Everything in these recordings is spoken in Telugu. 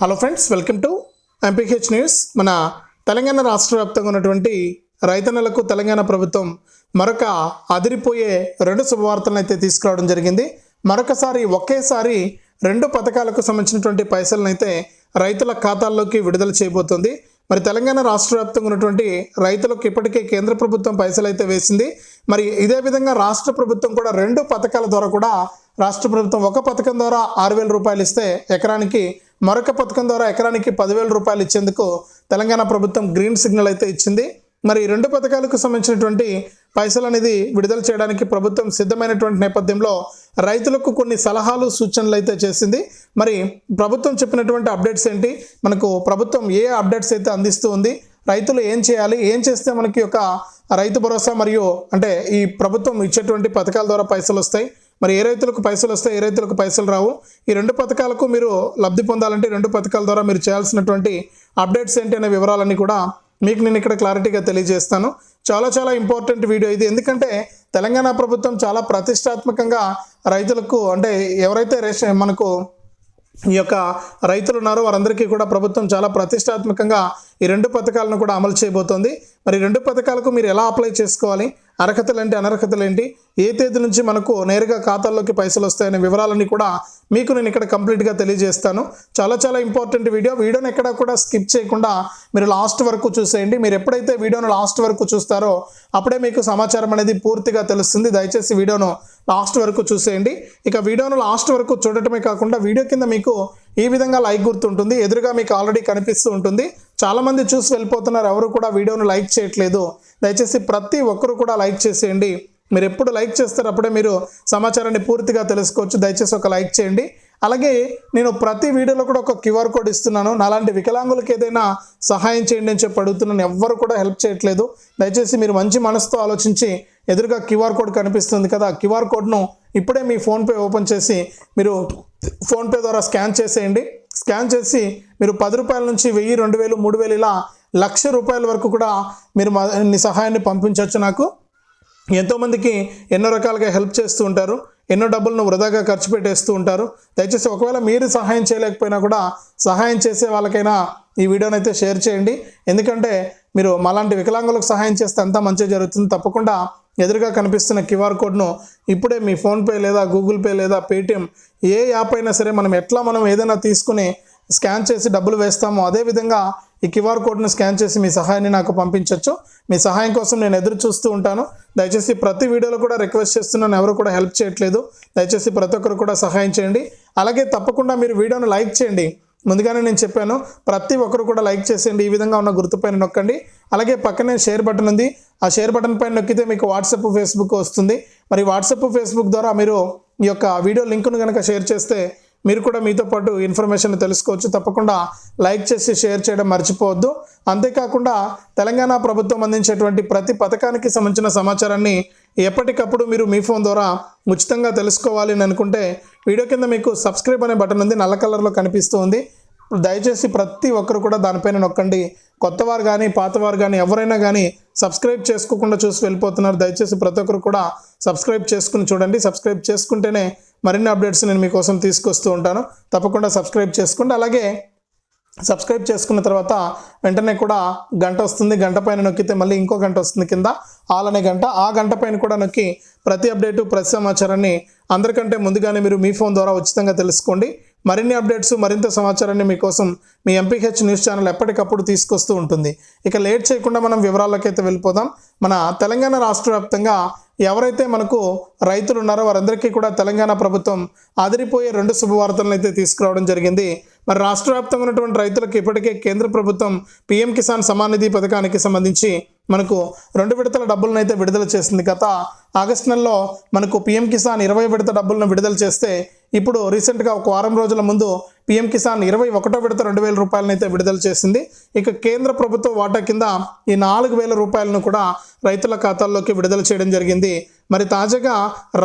Hello friends welcome to MPH news మన తెలంగాణ రాష్ట్ర వ్యాప్తంగా ఉన్నటువంటి రైతన్నలకు తెలంగాణ ప్రభుత్వం మరొక అదిరిపోయే రెండు శుభవార్తలను అయితే తీసుకురావడం జరిగింది. మరొకసారి ఒకేసారి రెండు పథకాలకు సంబంధించినటువంటి పైసలను అయితే రైతుల ఖాతాల్లోకి విడుదల చేయబోతుంది. మరి తెలంగాణ రాష్ట్ర వ్యాప్తంగా ఉన్నటువంటి రైతులకు ఇప్పటికే కేంద్ర ప్రభుత్వం పైసలు అయితే వేసింది. మరి ఇదే విధంగా రాష్ట్ర ప్రభుత్వం కూడా రెండు పథకాల ద్వారా కూడా రాష్ట్ర ప్రభుత్వం ఒక పథకం ద్వారా ఆరు వేల రూపాయలు ఇస్తే ఎకరానికి మరొక పథకం ద్వారా ఎకరానికి పదివేల రూపాయలు ఇచ్చేందుకు తెలంగాణ ప్రభుత్వం గ్రీన్ సిగ్నల్ అయితే ఇచ్చింది. మరి ఈ రెండు పథకాలకు సంబంధించినటువంటి పైసలు అనేది విడుదల చేయడానికి ప్రభుత్వం సిద్ధమైనటువంటి నేపథ్యంలో రైతులకు కొన్ని సలహాలు సూచనలు అయితే చేసింది. మరి ప్రభుత్వం చెప్పినటువంటి అప్డేట్స్ ఏంటి? మనకు ప్రభుత్వం ఏ అప్డేట్స్ అయితే అందిస్తూ ఉంది? రైతులు ఏం చేయాలి? ఏం చేస్తే మనకి ఒక రైతు భరోసా మరియు అంటే ఈ ప్రభుత్వం ఇచ్చేటువంటి పథకాల ద్వారా పైసలు వస్తాయి? మరి ఏ రైతులకు పైసలు వస్తాయి ఏ రైతులకు పైసలు రావు? ఈ రెండు పథకాలకు మీరు లబ్ధి పొందాలంటే రెండు పథకాల ద్వారా మీరు చేయాల్సినటువంటి అప్డేట్స్ ఏంటి అనే వివరాలన్నీ కూడా మీకు నేను ఇక్కడ క్లారిటీగా తెలియజేస్తాను. చాలా చాలా ఇంపార్టెంట్ వీడియో ఇది. ఎందుకంటే తెలంగాణ ప్రభుత్వం చాలా ప్రతిష్టాత్మకంగా రైతులకు అంటే ఎవరైతే రేషన్ మనకు ఈ యొక్క రైతులు ఉన్నారో వారందరికీ కూడా ప్రభుత్వం చాలా ప్రతిష్టాత్మకంగా ఈ రెండు పథకాలను కూడా అమలు చేయబోతోంది. మరి రెండు పథకాలకు మీరు ఎలా అప్లై చేసుకోవాలి? అర్హతలు ఏంటి అనర్హతలు ఏంటి ఏ తేదీ నుంచి మనకు నేరుగా ఖాతాల్లోకి పైసలు వస్తాయనే వివరాలన్నీ కూడా మీకు నేను ఇక్కడ కంప్లీట్గా తెలియజేస్తాను. చాలా చాలా ఇంపార్టెంట్ వీడియో. వీడియోని ఎక్కడ కూడా స్కిప్ చేయకుండా మీరు లాస్ట్ వరకు చూసేయండి. మీరు ఎప్పుడైతే వీడియోను లాస్ట్ వరకు చూస్తారో అప్పుడే మీకు సమాచారం అనేది పూర్తిగా తెలుస్తుంది. దయచేసి వీడియోను లాస్ట్ వరకు చూసేయండి. ఇక వీడియోను లాస్ట్ వరకు చూడటమే కాకుండా వీడియో కింద మీకు ఈ విధంగా లైక్ గుర్తుంటుంది. ఎదురుగా మీకు ఆల్రెడీ కనిపిస్తూ ఉంటుంది. చాలామంది చూసి వెళ్ళిపోతున్నారు. ఎవరు కూడా వీడియోను లైక్ చేయట్లేదు. దయచేసి ప్రతి ఒక్కరు కూడా లైక్ చేసేయండి. మీరు ఎప్పుడు లైక్ చేస్తారు అప్పుడే మీరు సమాచారాన్ని పూర్తిగా తెలుసుకోవచ్చు. దయచేసి ఒక లైక్ చేయండి. అలాగే నేను ప్రతి వీడియోలో కూడా ఒక క్యూఆర్ కోడ్ ఇస్తున్నాను. నాలాంటి వికలాంగులకు ఏదైనా సహాయం చేయండి అని చెప్పి అడుగుతున్నాను. ఎవ్వరు కూడా హెల్ప్ చేయట్లేదు. దయచేసి మీరు మంచి మనసుతో ఆలోచించి ఎదురుగా క్యూఆర్ కోడ్ కనిపిస్తుంది కదా ఆ క్యూఆర్ కోడ్ను ఇప్పుడే మీ ఫోన్పే ఓపెన్ చేసి మీరు ఫోన్పే ద్వారా స్కాన్ చేసేయండి. స్కాన్ చేసి మీరు పది రూపాయల నుంచి వెయ్యి రెండు వేలు మూడు వేలు ఇలా లక్ష రూపాయల వరకు కూడా మీరు మా మీ సహాయాన్ని పంపించవచ్చు నాకు. ఎంతోమందికి ఎన్నో రకాలుగా హెల్ప్ చేస్తూ ఉంటారు ఎన్నో డబ్బులను వృధాగా ఖర్చు పెట్టేస్తూ ఉంటారు. దయచేసి ఒకవేళ మీరు సహాయం చేయలేకపోయినా కూడా సహాయం చేసే వాళ్ళకైనా ఈ వీడియోని అయితే షేర్ చేయండి. ఎందుకంటే మీరు మాలాంటి వికలాంగులకు సహాయం చేస్తే అంతా మంచిగా జరుగుతుంది. తప్పకుండా ఎదురుగా కనిపిస్తున్న క్యూఆర్ కోడ్ను ఇప్పుడే మీ ఫోన్పే లేదా గూగుల్ పే లేదా పేటిఎం ఏ యాప్ అయినా సరే మనం ఎట్లా మనం ఏదైనా తీసుకుని స్కాన్ చేసి డబ్బులు వేస్తామో అదేవిధంగా ఈ క్యూఆర్ కోడ్ను స్కాన్ చేసి మీ సహాయాన్ని నాకు పంపించవచ్చు మీ సహాయం కోసం నేను ఎదురు చూస్తూ ఉంటాను. దయచేసి ప్రతి వీడియోలో కూడా రిక్వెస్ట్ చేస్తున్నాను. ఎవరు కూడా హెల్ప్ చేయట్లేదు. దయచేసి ప్రతి ఒక్కరు కూడా సహాయం చేయండి. అలాగే తప్పకుండా మీరు వీడియోను లైక్ చేయండి. ముందుగానే నేను చెప్పాను ప్రతి ఒక్కరు కూడా లైక్ చేసేయండి ఈ విధంగా ఉన్న గుర్తుపైన నొక్కండి. అలాగే పక్కనే షేర్ బటన్ ఉంది. ఆ షేర్ బటన్ పైన నొక్కితే మీకు వాట్సాప్ ఫేస్బుక్ వస్తుంది. మరి వాట్సాప్ ఫేస్బుక్ ద్వారా మీరు ఈ యొక్క వీడియో లింక్ను కనుక షేర్ చేస్తే మీరు కూడా మీతో పాటు ఇన్ఫర్మేషన్ తెలుసుకోవచ్చు. తప్పకుండా లైక్ చేసి షేర్ చేయడం మర్చిపోవద్దు. అంతేకాకుండా తెలంగాణ ప్రభుత్వం అందించేటువంటి ప్రతి పథకానికి సంబంధించిన సమాచారాన్ని ఎప్పటికప్పుడు మీరు మీ ఫోన్ ద్వారా ఉచితంగా తెలుసుకోవాలి అని అనుకుంటే వీడియో కింద మీకు సబ్స్క్రైబ్ అనే బటన్ ఉంది. నల్ల కలర్లో కనిపిస్తూ ఉంది. దయచేసి ప్రతి ఒక్కరు కూడా దానిపైన నొక్కండి. కొత్తవారు కానీ పాతవారు కానీ ఎవరైనా కానీ సబ్స్క్రైబ్ చేసుకోకుండా చూసి వెళ్ళిపోతున్నారు. దయచేసి ప్రతి ఒక్కరు కూడా సబ్స్క్రైబ్ చేసుకుని చూడండి. సబ్స్క్రైబ్ చేసుకుంటేనే మరిన్ని అప్డేట్స్ నేను మీకోసం తీసుకొస్తూ ఉంటాను. తప్పకుండా సబ్స్క్రైబ్ చేసుకోండి. అలాగే సబ్స్క్రైబ్ చేసుకున్న తర్వాత వెంటనే కూడా గంట వస్తుంది. గంట పైన నొక్కితే మళ్ళీ ఇంకో గంట వస్తుంది కింద. ఆల్ అనే గంట. ఆ గంట పైన కూడా నొక్కి ప్రతి అప్డేటు ప్రతి సమాచారాన్ని అందరికంటే ముందుగానే మీరు మీ ఫోన్ ద్వారా ఉచితంగా తెలుసుకోండి. మరిన్ని అప్డేట్స్ మరింత సమాచారాన్ని మీకోసం మీ ఎంపీహెచ్ న్యూస్ ఛానల్ ఎప్పటికప్పుడు తీసుకొస్తూ ఉంటుంది. ఇక లేట్ చేయకుండా మనం వివరాల్లోకి అయితే వెళ్ళిపోదాం. మన తెలంగాణ రాష్ట్ర వ్యాప్తంగా ఎవరైతే మనకు రైతులు ఉన్నారో వారందరికీ కూడా తెలంగాణ ప్రభుత్వం అదిరిపోయే రెండు శుభవార్తలను అయితే తీసుకురావడం జరిగింది. మరి రాష్ట్ర వ్యాప్తంగా ఉన్నటువంటి రైతులకు ఇప్పటికే కేంద్ర ప్రభుత్వం పీఎం కిసాన్ సమాన్ నిధి పథకానికి సంబంధించి మనకు రెండు విడతల డబ్బులను అయితే విడుదల చేసింది. గత ఆగస్టు నెలలో మనకు పీఎం కిసాన్ ఇరవై విడత డబ్బులను విడుదల చేస్తే ఇప్పుడు రీసెంట్గా ఒక వారం రోజుల ముందు పీఎం కిసాన్ ఇరవై ఒకటో విడత రెండు వేల రూపాయలను అయితే విడుదల చేసింది. ఇక కేంద్ర ప్రభుత్వ వాటా కింద ఈ నాలుగు వేల రూపాయలను కూడా రైతుల ఖాతాల్లోకి విడుదల చేయడం జరిగింది. మరి తాజాగా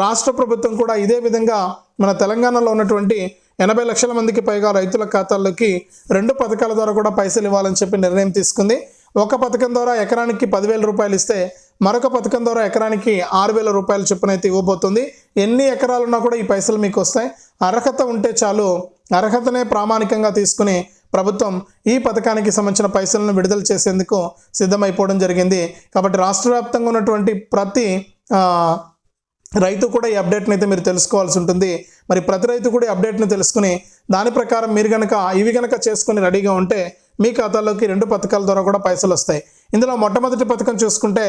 రాష్ట్ర ప్రభుత్వం కూడా ఇదే విధంగా మన తెలంగాణలో ఉన్నటువంటి ఎనభై లక్షల మందికి పైగా రైతుల ఖాతాల్లోకి రెండు పథకాల ద్వారా కూడా పైసలు ఇవ్వాలని చెప్పి నిర్ణయం తీసుకుంది. ఒక పథకం ద్వారా ఎకరానికి పదివేల రూపాయలు ఇస్తే మరొక పథకం ద్వారా ఎకరానికి ఆరు వేల రూపాయలు చొప్పున అయితే ఇవ్వబోతుంది. ఎన్ని ఎకరాలున్నా కూడా ఈ పైసలు మీకు వస్తాయి. అర్హత ఉంటే చాలు అర్హతనే ప్రామాణికంగా తీసుకుని ప్రభుత్వం ఈ పథకానికి సంబంధించిన పైసలను విడుదల చేసేందుకు సిద్ధమైపోవడం జరిగింది. కాబట్టి రాష్ట్ర వ్యాప్తంగా ఉన్నటువంటి ప్రతి రైతు కూడా ఈ అప్డేట్ని అయితే మీరు తెలుసుకోవాల్సి ఉంటుంది. మరి ప్రతి రైతు కూడా ఈ అప్డేట్ని తెలుసుకుని దాని ప్రకారం మీరు కనుక ఇవి కనుక చేసుకుని రెడీగా ఉంటే మీ ఖాతాలోకి రెండు పథకాల ద్వారా కూడా పైసలు వస్తాయి. ఇందులో మొట్టమొదటి పథకం చూసుకుంటే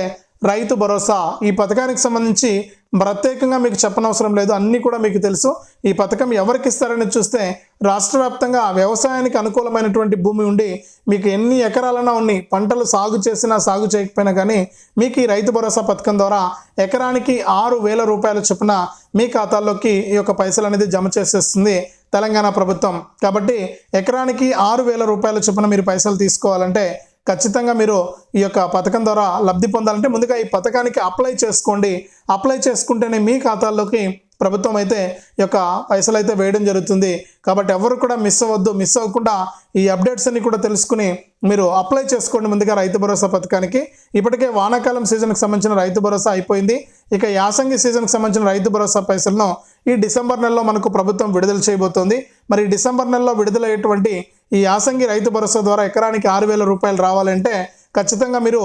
రైతు భరోసా. ఈ పథకానికి సంబంధించి ప్రత్యేకంగా మీకు చెప్పనవసరం లేదు. అన్నీ కూడా మీకు తెలుసు. ఈ పథకం ఎవరికి ఇస్తారని చూస్తే రాష్ట్ర వ్యాప్తంగా వ్యవసాయానికి అనుకూలమైనటువంటి భూమి ఉండి మీకు ఎన్ని ఎకరాలన్నా ఉన్ని పంటలు సాగు చేసినా సాగు చేయకపోయినా కానీ మీకు ఈ రైతు భరోసా పథకం ద్వారా ఎకరానికి ఆరు వేల రూపాయల చొప్పున మీ ఖాతాల్లోకి ఈ యొక్క పైసలు అనేది జమ చేసేస్తుంది తెలంగాణ ప్రభుత్వం. కాబట్టి ఎకరానికి ఆరు వేల రూపాయల చొప్పున మీరు పైసలు తీసుకోవాలంటే ఖచ్చితంగా మీరు ఈ యొక్క పథకం ద్వారా లబ్ధి పొందాలంటే ముందుగా ఈ పథకానికి అప్లై చేసుకోండి. అప్లై చేసుకుంటేనే మీ ఖాతాల్లోకి ప్రభుత్వం అయితే ఈ యొక్క పైసలు అయితే వేయడం జరుగుతుంది. కాబట్టి ఎవరు కూడా మిస్ అవ్వద్దు. మిస్ అవ్వకుండా ఈ అప్డేట్స్ అన్ని కూడా తెలుసుకుని మీరు అప్లై చేసుకోండి ముందుగా రైతు భరోసా పథకానికి. ఇప్పటికే వానాకాలం సీజన్కి సంబంధించిన రైతు భరోసా అయిపోయింది. ఇక యాసంగి సీజన్కి సంబంధించిన రైతు భరోసా పైసలను ఈ డిసెంబర్ నెలలో మనకు ప్రభుత్వం విడుదల చేయబోతోంది. మరి డిసెంబర్ నెలలో విడుదలయ్యేటువంటి ఈ యాసంగి రైతు భరోసా ద్వారా ఎకరానికి ఆరు వేల రూపాయలు రావాలంటే ఖచ్చితంగా మీరు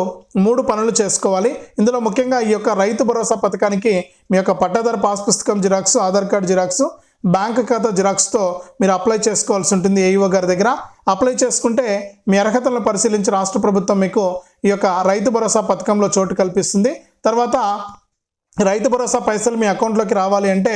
మూడు పనులు చేసుకోవాలి. ఇందులో ముఖ్యంగా ఈ యొక్క రైతు భరోసా పథకానికి మీ యొక్క పట్టాదారు పాస్ పుస్తకం Xerox Aadhaar card Xerox bank ఖాతా జిరాక్స్తో మీరు అప్లై చేసుకోవాల్సి ఉంటుంది ఏఈఓ గారి దగ్గర. అప్లై చేసుకుంటే మీ అర్హతలను పరిశీలించి రాష్ట్ర ప్రభుత్వం మీకు ఈ యొక్క రైతు భరోసా పథకంలో చోటు కల్పిస్తుంది. తర్వాత రైతు భరోసా పైసలు మీ అకౌంట్లోకి రావాలి అంటే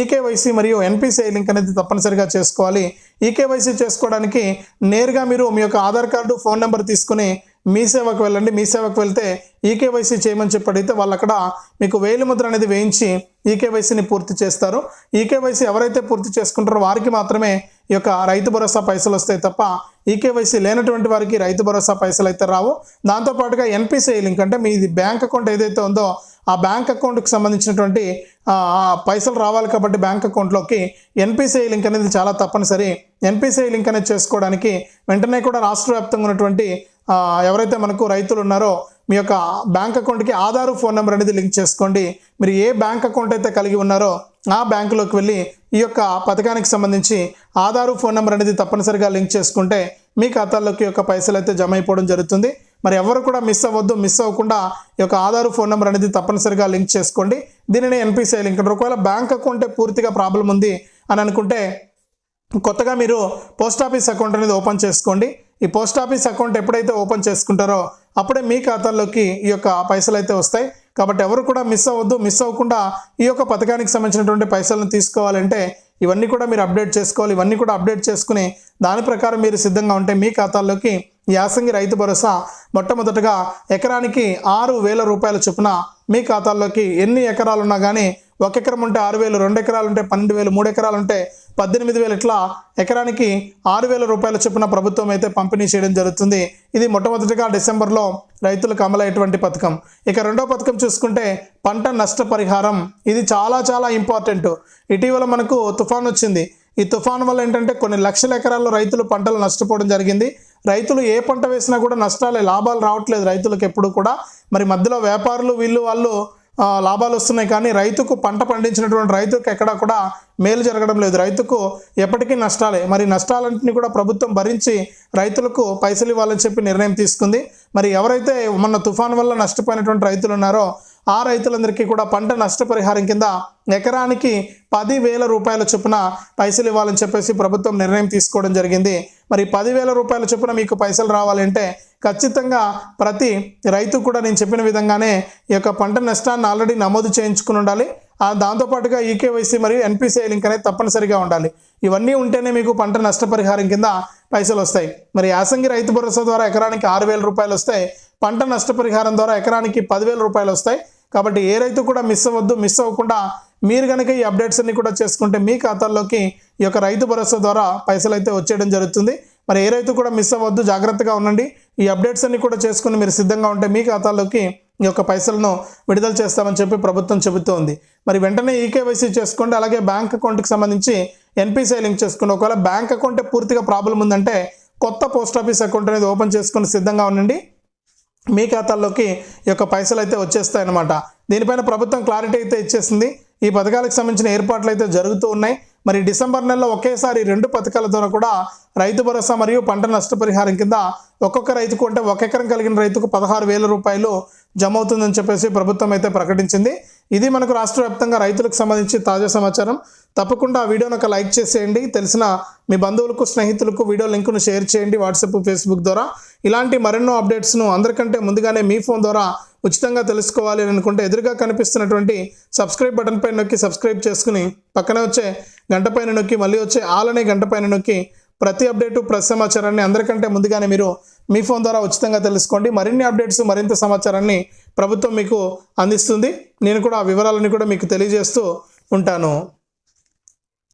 ఈకేవైసీ మరియు ఎన్పిసిఐ లింక్ అనేది తప్పనిసరిగా చేసుకోవాలి. ఈకేవైసీ చేసుకోవడానికి నేరుగా మీరు మీ యొక్క ఆధార్ కార్డు ఫోన్ నెంబర్ తీసుకుని మీ సేవకు వెళ్ళండి మీ సేవకు వెళ్తే ఈకేవైసీ చేయమని చెప్పి అడిగితే వాళ్ళు అక్కడ మీకు వేలి ముద్ర అనేది వేయించి ఈకేవైసీని పూర్తి చేస్తారు. ఈకేవైసీ ఎవరైతే పూర్తి చేసుకుంటారో వారికి మాత్రమే ఈ యొక్క రైతు భరోసా పైసలు వస్తాయి తప్ప ఈకేవైసీ లేనటువంటి వారికి రైతు భరోసా పైసలు అయితే రావు. దాంతోపాటుగా ఎన్పిసిఐ లింక్ అంటే మీది బ్యాంక్ అకౌంట్ ఏదైతే ఉందో ఆ బ్యాంక్ అకౌంట్కి సంబంధించినటువంటి ఆ, పైసలు రావాలి కాబట్టి బ్యాంక్ అకౌంట్లోకి ఎన్పిసిఐ లింక్ అనేది చాలా తప్పనిసరి. ఎన్పిసిఐ లింక్ అనేది చేసుకోవడానికి వెంటనే కూడా రాష్ట్ర వ్యాప్తంగా ఉన్నటువంటి ఎవరైతే మనకు రైతులు ఉన్నారో మీ యొక్క బ్యాంక్ అకౌంట్కి ఆధార్ ఫోన్ నెంబర్ అనేది లింక్ చేసుకోండి. మీరు ఏ బ్యాంక్ అకౌంట్ అయితే కలిగి ఉన్నారో ఆ బ్యాంకులోకి వెళ్ళి ఈ యొక్క పథకానికి సంబంధించి ఆధారు ఫోన్ నెంబర్ అనేది తప్పనిసరిగా లింక్ చేసుకుంటే మీ ఖాతాల్లోకి యొక్క పైసలు అయితే జమ అయిపోవడం జరుగుతుంది. మరి ఎవరు కూడా మిస్ అవ్వద్దు మిస్ అవ్వకుండా ఈ యొక్క ఆధార్ ఫోన్ నెంబర్ అనేది తప్పనిసరిగా లింక్ చేసుకోండి. దీనిని ఎన్పిసిఐ లింక్ అంటారు. ఒకవేళ బ్యాంక్ అకౌంటే పూర్తిగా ప్రాబ్లం ఉంది అని అనుకుంటే కొత్తగా మీరు పోస్ట్ ఆఫీస్ అకౌంట్ అనేది ఓపెన్ చేసుకోండి. ఈ పోస్ట్ ఆఫీస్ అకౌంట్ ఎప్పుడైతే ఓపెన్ చేసుకుంటారో అప్పుడే మీ ఖాతాల్లోకి ఈ యొక్క పైసలు అయితే వస్తాయి. కాబట్టి ఎవరు కూడా మిస్ అవ్వద్దు. మిస్ అవ్వకుండా ఈ యొక్క పథకానికి సంబంధించినటువంటి పైసలను తీసుకోవాలంటే ఇవన్నీ కూడా మీరు అప్డేట్ చేసుకోవాలి. ఇవన్నీ కూడా అప్డేట్ చేసుకుని దాని ప్రకారం మీరు సిద్ధంగా ఉంటే మీ ఖాతాల్లోకి ఈ యాసంగి రైతు భరోసా మొట్టమొదటగా ఎకరానికి ఆరు వేల రూపాయల చొప్పున మీ ఖాతాల్లోకి ఎన్ని ఎకరాలు ఉన్నా కానీ ఒక ఎకరం ఉంటే ఆరు వేలు రెండు ఎకరాలు ఉంటే పన్నెండు వేలు మూడు ఎకరాలు ఉంటే పద్దెనిమిది వేలు ఇట్లా ఎకరానికి ఆరు వేల రూపాయల చొప్పున ప్రభుత్వం అయితే పంపిణీ చేయడం జరుగుతుంది. ఇది మొట్టమొదటిగా డిసెంబర్లో రైతులకు అమలయ్యేటువంటి పథకం. ఇక రెండో పథకం చూసుకుంటే పంట నష్టపరిహారం. ఇది చాలా చాలా ఇంపార్టెంట్. ఇటీవల మనకు తుఫాన్ వచ్చింది. ఈ తుఫాన్ వల్ల ఏంటంటే కొన్ని లక్షల ఎకరాల్లో రైతులు పంటలు నష్టపోవడం జరిగింది. రైతులు ఏ పంట వేసినా కూడా నష్టాలే లాభాలు రావట్లేదు రైతులకు ఎప్పుడు కూడా. మరి మధ్యలో వ్యాపారులు వీళ్ళు వాళ్ళు లాభాలు వస్తున్నాయి కానీ రైతుకు పంట పండించినటువంటి రైతుకు ఎక్కడా కూడా మేలు జరగడం లేదు. రైతుకు ఎప్పటికీ నష్టాలే. మరి నష్టాలన్నింటినీ కూడా ప్రభుత్వం భరించి రైతులకు పైసలు ఇవ్వాలని చెప్పి నిర్ణయం తీసుకుంది. మరి ఎవరైతే మొన్న తుఫాన్ వల్ల నష్టపోయినటువంటి రైతులు ఉన్నారో ఆ రైతులందరికీ కూడా పంట నష్టపరిహారం కింద ఎకరానికి పది వేల రూపాయల చొప్పున పైసలు ఇవ్వాలని చెప్పేసి ప్రభుత్వం నిర్ణయం తీసుకోవడం జరిగింది. మరి పదివేల రూపాయల చొప్పున మీకు పైసలు రావాలంటే ఖచ్చితంగా ప్రతి రైతు కూడా నేను చెప్పిన విధంగానే ఈ యొక్క పంట నష్టాన్ని ఆల్రెడీ నమోదు చేయించుకుని ఉండాలి. దాంతోపాటుగా ఈకేవైసీ మరియు ఎన్పిసిఐ లింక్ అనేది తప్పనిసరిగా ఉండాలి. ఇవన్నీ ఉంటేనే మీకు పంట నష్టపరిహారం కింద పైసలు వస్తాయి. మరి యాసంగి రైతు భరోసా ద్వారా ఎకరానికి ఆరు వేల రూపాయలు వస్తాయి. పంట నష్టపరిహారం ద్వారా ఎకరానికి పదివేల రూపాయలు వస్తాయి. కాబట్టి ఏ రైతు కూడా మిస్ అవ్వద్దు మిస్ అవ్వకుండా మీరు కనుక ఈ అప్డేట్స్ అన్ని కూడా చేసుకుంటే మీ ఖాతాల్లోకి ఈ యొక్క రైతు భరోసా ద్వారా పైసలు అయితే వచ్చేయడం జరుగుతుంది. మరి ఏ రైతు కూడా మిస్ అవ్వద్దు జాగ్రత్తగా ఉండండి. ఈ అప్డేట్స్ అన్ని కూడా చేసుకుని మీరు సిద్ధంగా ఉంటే మీ ఖాతాలోకి ఈ యొక్క పైసలను విడుదల చేస్తామని చెప్పి ప్రభుత్వం చెబుతోంది. మరి వెంటనే ఈకేవైసీ చేసుకోండి అలాగే బ్యాంక్ అకౌంట్కి సంబంధించి ఎన్పిసిఐ లింక్ చేసుకోండి ఒకవేళ బ్యాంక్ అకౌంటే పూర్తిగా ప్రాబ్లం ఉందంటే కొత్త పోస్ట్ ఆఫీస్ అకౌంట్ అనేది ఓపెన్ చేసుకుని సిద్ధంగా ఉండండి. మీ ఖాతాల్లోకి ఈ యొక్క పైసలు అయితే వచ్చేస్తాయన్నమాట. దీనిపైన ప్రభుత్వం క్లారిటీ అయితే ఇచ్చేసింది. ఈ పథకాలకు సంబంధించిన ఏర్పాట్లు అయితే జరుగుతూ ఉన్నాయి. మరి డిసెంబర్ నెలలో ఒకేసారి రెండు పథకాల ద్వారా కూడా రైతు భరోసా మరియు పంట నష్టపరిహారం కింద ఒక్కొక్క రైతుకు అంటే ఒక ఎకరం కలిగిన రైతుకు పదహారు వేల రూపాయలు జమ అవుతుందని చెప్పేసి ప్రభుత్వం అయితే ప్రకటించింది. ఇది మనకు రాష్ట్ర వ్యాప్తంగా రైతులకు సంబంధించి తాజా సమాచారం. తప్పకుండా ఆ వీడియోని ఒక లైక్ చేసేయండి. తెలిసిన మీ బంధువులకు స్నేహితులకు వీడియో లింకును షేర్ చేయండి వాట్సాప్ ఫేస్బుక్ ద్వారా. ఇలాంటి మరెన్నో అప్డేట్స్ను అందరికంటే ముందుగానే మీ ఫోన్ ద్వారా ఉచితంగా తెలుసుకోవాలి అని అనుకుంటే ఎదురుగా కనిపిస్తున్నటువంటి సబ్స్క్రైబ్ బటన్ పైన నొక్కి సబ్స్క్రైబ్ చేసుకుని పక్కనే వచ్చే గంట పైన నొక్కి మళ్ళీ వచ్చే ఆల్ అనే గంట పైన నొక్కి ప్రతి అప్డేటు ప్రతి సమాచారాన్ని అందరికంటే ముందుగానే మీరు మీ ఫోన్ ద్వారా ఉచితంగా తెలుసుకోండి. మరిన్ని అప్డేట్స్ మరింత సమాచారాన్ని ప్రభుత్వం మీకు అందిస్తుంది. నేను కూడా ఆ వివరాలని కూడా మీకు తెలియజేస్తూ ఉంటాను.